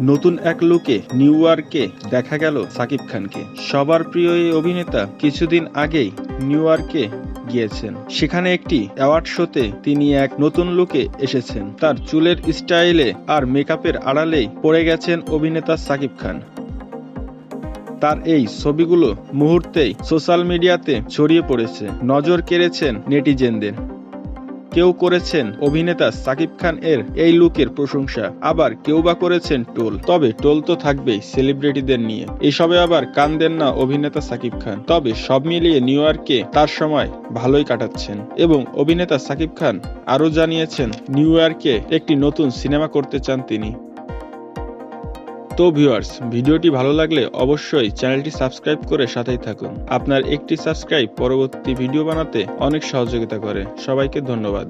নতুন এক লুকে নিউ ইয়র্কে দেখা গেল সাকিব খানকে। সবার প্রিয় এই অভিনেতা কিছুদিন আগেই নিউ ইয়র্কে গিয়েছেন। সেখানে একটি অ্যাওয়ার্ড শোতে তিনি এক নতুন লুকে এসেছেন। তার চুলের স্টাইলে আর মেকআপের আড়ালেই পড়ে গেছেন অভিনেতা সাকিব খান। তার এই ছবিগুলো মুহূর্তেই সোশ্যাল মিডিয়াতে ছড়িয়ে পড়েছে। নজর কেড়েছেন নেটিজেনদের। কেউ করেছেন অভিনেতা সাকিব খান এর এই লুকের প্রশংসা, আবার কেউ বা করেছেন টোল। তবে টোল তো থাকবেই সেলিব্রিটিদের নিয়ে। এসবে আবার কান দেন না অভিনেতা সাকিব খান। তবে সব মিলিয়ে নিউ ইয়র্কে তার সময় ভালোই কাটাচ্ছেন এবং অভিনেতা সাকিব খান আরও জানিয়েছেন, নিউ ইয়র্কে একটি নতুন সিনেমা করতে চান তিনি। তো ভিউয়ার্স ভিডিওটি ভালো লাগলে অবশ্যই চ্যানেলটি সাবস্ক্রাইব করে সাথেই থাকুন। আপনার একটি সাবস্ক্রাইব পরবর্তী ভিডিও বানাতে অনেক সহযোগিতা করে। সবাইকে ধন্যবাদ।